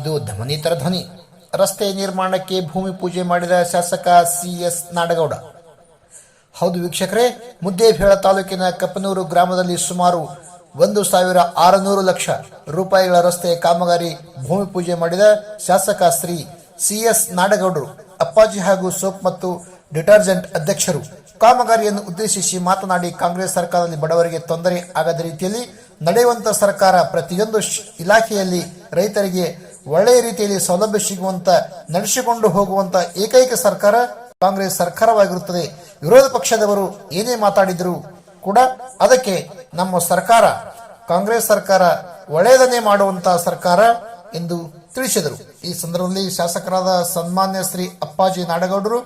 ಇದು ಧಮನಿತರ ಧ್ವನಿ. ರಸ್ತೆ ನಿರ್ಮಾಣಕ್ಕೆ ಭೂಮಿ ಪೂಜೆ ಮಾಡಿದ ಶಾಸಕ ಸಿ ಎಸ್ ನಾಡಗೌಡ. ಹೌದು ವೀಕ್ಷಕರೇ ಮುದ್ದೇಬೇಳ ತಾಲೂಕಿನ ಕಪ್ಪನೂರು ಗ್ರಾಮದಲ್ಲಿ ಸುಮಾರು ಒಂದು ಸಾವಿರ ಆರುನೂರು ಲಕ್ಷ ರೂಪಾಯಿಗಳ ರಸ್ತೆ ಕಾಮಗಾರಿ ಭೂಮಿ ಪೂಜೆ ಮಾಡಿದ ಶಾಸಕ ಶ್ರೀ ಸಿಎಸ್ ನಾಡಗೌಡರು, ಅಪ್ಪಾಜಿ ಹಾಗೂ ಸೋಪ್ ಮತ್ತು ಡಿಟರ್ಜೆಂಟ್ ಅಧ್ಯಕ್ಷರು. ಕಾಮಗಾರಿಯನ್ನು ಉದ್ದೇಶಿಸಿ ಮಾತನಾಡಿ ಕಾಂಗ್ರೆಸ್ ಸರ್ಕಾರದಲ್ಲಿ ಬಡವರಿಗೆ ತೊಂದರೆ ಆಗದ ರೀತಿಯಲ್ಲಿ ನಡೆಯುವಂತ ಸರ್ಕಾರ ಪ್ರತಿಯೊಂದು ಇಲಾಖೆಯಲ್ಲಿ ರೈತರಿಗೆ ಒಳ್ಳೆಯ ರೀತಿಯಲ್ಲಿ ಸೌಲಭ್ಯ ಸಿಗುವಂತ, ನಡೆಸಿಕೊಂಡು ಹೋಗುವಂತ ಏಕೈಕ ಸರ್ಕಾರ ಕಾಂಗ್ರೆಸ್ ಸರ್ಕಾರವಾಗಿರುತ್ತದೆ. ವಿರೋಧ ಪಕ್ಷದವರು ಏನೇ ಮಾತಾಡಿದರೂ ಕೂಡ ಅದಕ್ಕೆ ನಮ್ಮ ಸರ್ಕಾರ, ಕಾಂಗ್ರೆಸ್ ಸರ್ಕಾರ ಒಳ್ಳೆಯದನ್ನೇ ಮಾಡುವಂತಹ ಸರ್ಕಾರ ಎಂದು ತಿಳಿಸಿದರು. ಈ ಸಂದರ್ಭದಲ್ಲಿ ಶಾಸಕರಾದ ಸನ್ಮಾನ್ಯ ಶ್ರೀ ಅಪ್ಪಾಜಿ ನಾಡಗೌಡರು,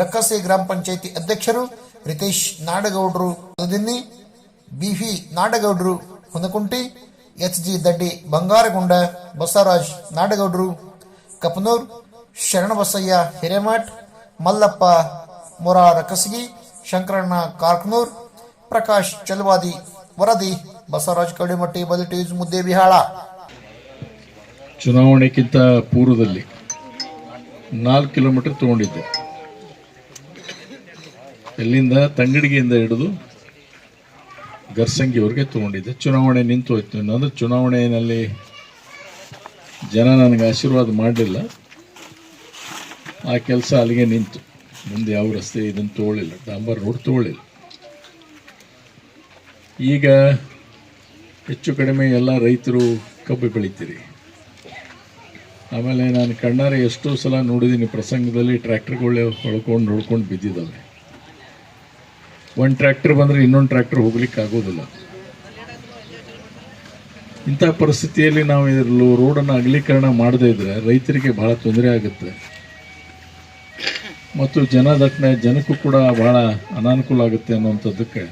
ರಕ್ಕಸಿ ಗ್ರಾಮ ಪಂಚಾಯಿತಿ ಅಧ್ಯಕ್ಷರು, ರಿತೇಶ್ ನಾಡಗೌಡರು ದಿನ್ನಿ ಬಿವಿ ನಾಡಗೌಡರು ಹುನಕುಂಟಿ ಎಚ್ ಜಿ ದಡ್ಡಿ ಬಂಗಾರಗೊಂಡ ಬಸವರಾಜ್ ನಾಡಗೌಡರು, ಕಪನೂರ್, ಶರಣಬಸಯ್ಯ ಹಿರೇಮಠ್, ಮಲ್ಲಪ್ಪ ಮೊರಾ ರಕಸಗಿ ಶಂಕರಣ್ಣ ಕಾರ್ಕನೂರ್, ಪ್ರಕಾಶ್ ಚಲವಾದಿ ವರದಿ, ಬಸವರಾಜ್ ಕಡಿಮಟ್ಟಿ ಮುದ್ದೆ ಬಿಹಾಳ ಚುನಾವಣೆಗಿಂತ ಪೂರ್ವದಲ್ಲಿ ನಾಲ್ಕು ಕಿಲೋಮೀಟರ್ ತಗೊಂಡಿದ್ದೆ. ಎಲ್ಲಿಂದ? ತಂಗಡಿಗೆಯಿಂದ ಹಿಡಿದು ಗರ್ಸಂಗಿಯವ್ರಿಗೆ ತಗೊಂಡಿದ್ದೆ. ಚುನಾವಣೆ ನಿಂತು ಹೋಯ್ತು ಇನ್ನೊಂದು ಚುನಾವಣೆಯಲ್ಲಿ ಜನ ನನಗೆ ಆಶೀರ್ವಾದ ಮಾಡಲಿಲ್ಲ. ಆ ಕೆಲಸ ಅಲ್ಲಿಗೆ ನಿಂತು. ಮುಂದೆ ಯಾವ ರಸ್ತೆ ಇದನ್ನು ತಗೊಳ್ಳಿಲ್ಲ ಡಾಂಬರ್ ರೋಡ್ ತಗೊಳ್ಳಿಲ್ಲ ಈಗ ಹೆಚ್ಚು ಕಡಿಮೆ ಎಲ್ಲ ರೈತರು ಕಬ್ಬು ಬೆಳಿತೀರಿ. ಆಮೇಲೆ ನಾನು ಕಣ್ಣಾರೆ ಎಷ್ಟೋ ಸಲ ನೋಡಿದ್ದೀನಿ ಪ್ರಸಂಗದಲ್ಲಿ ಟ್ರ್ಯಾಕ್ಟರ್ಗಳೇ ಹೊಳ್ಕೊಂಡು ಹೊಳ್ಕೊಂಡು ಬಿದ್ದಿದ್ದಾವೆ. ಒಂದು ಟ್ರ್ಯಾಕ್ಟರ್ ಬಂದರೆ ಇನ್ನೊಂದು ಟ್ರ್ಯಾಕ್ಟರ್ ಹೋಗ್ಲಿಕ್ಕೆ ಆಗೋದಿಲ್ಲ. ಇಂಥ ಪರಿಸ್ಥಿತಿಯಲ್ಲಿ ನಾವು ಇದರಲ್ಲೂ ರೋಡನ್ನು ಅಗಲೀಕರಣ ಮಾಡದೇ ಇದ್ದರೆ ರೈತರಿಗೆ ಭಾಳ ತೊಂದರೆ ಆಗುತ್ತೆ. ಮತ್ತು ಜನದಟ್ಟಣೆ, ಜನಕ್ಕೂ ಕೂಡ ಭಾಳ ಅನಾನುಕೂಲ ಆಗುತ್ತೆ ಅನ್ನುವಂಥದ್ದಕ್ಕೆ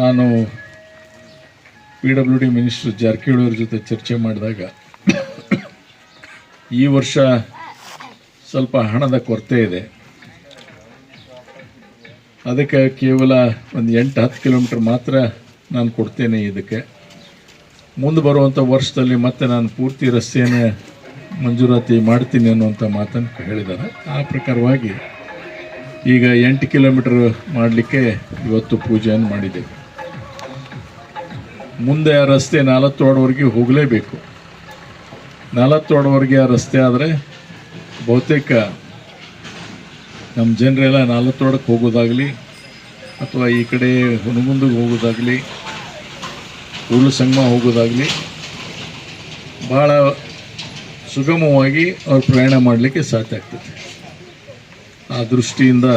ನಾನು P W D minister Jarkiholi ಅವ್ರ ಜೊತೆ ಚರ್ಚೆ ಮಾಡಿದಾಗ ಈ ವರ್ಷ ಸ್ವಲ್ಪ ಹಣದ ಕೊರತೆ ಇದೆ. ಅದಕ್ಕೆ ಕೇವಲ ಒಂದು ಎಂಟು ಹತ್ತು ಕಿಲೋಮೀಟ್ರ್ ಮಾತ್ರ ನಾನು ಕೊಡ್ತೇನೆ ಇದಕ್ಕೆ. ಮುಂದೆ ಬರುವಂಥ ವರ್ಷದಲ್ಲಿ ಮತ್ತೆ ನಾನು ಪೂರ್ತಿ ರಸ್ತೆಯನ್ನು ಮಂಜೂರಾತಿ ಮಾಡ್ತೀನಿ ಅನ್ನುವಂಥ ಮಾತನ್ನು ಹೇಳಿದ್ದಾರೆ. ಆ ಪ್ರಕಾರವಾಗಿ ಈಗ ಎಂಟು ಕಿಲೋಮೀಟ್ರ್ ಮಾಡಲಿಕ್ಕೆ ಇವತ್ತು ಪೂಜೆಯನ್ನು ಮಾಡಿದ್ದೇವೆ. ಮುಂದೆ ಆ ರಸ್ತೆ ನಾಲ್ವತ್ತೋಡವರೆಗೆ ಹೋಗಲೇಬೇಕು. ನಾಲ್ವತ್ತೋಡವರೆಗೆ ಆ ರಸ್ತೆ ಆದರೆ ಬಹುತೇಕ ನಮ್ಮ ಜನರೆಲ್ಲ ನಾಲ್ವತ್ತೋಡಕ್ಕೆ ಹೋಗೋದಾಗಲಿ ಅಥವಾ ಈ ಕಡೆ ಹುನಗುಂದಿಗೆ ಹೋಗೋದಾಗಲಿ ಉರುಳು ಸಂಗಮ ಹೋಗೋದಾಗಲಿ ಭಾಳ ಸುಗಮವಾಗಿ ಅವ್ರು ಪ್ರಯಾಣ ಮಾಡಲಿಕ್ಕೆ ಸಾಧ್ಯ ಆಗ್ತದೆ. ಆ ದೃಷ್ಟಿಯಿಂದ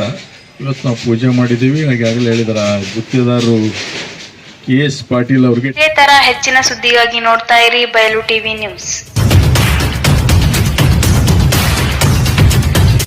ಇವತ್ತು ನಾವು ಪೂಜೆ ಮಾಡಿದ್ದೀವಿ. ಆಗಲೇ ಹೇಳಿದಾರೆ ಆ ಗುತ್ತಿದಾರರು ಕೆ ಎಸ್ ಪಾಟೀಲ್ ಅವ್ರಿಗೆ. ಇದೇ ತರ ಹೆಚ್ಚಿನ ಸುದ್ದಿಗಾಗಿ ನೋಡ್ತಾ ಇರಿ ಬಯಲು ಟಿವಿ ನ್ಯೂಸ್.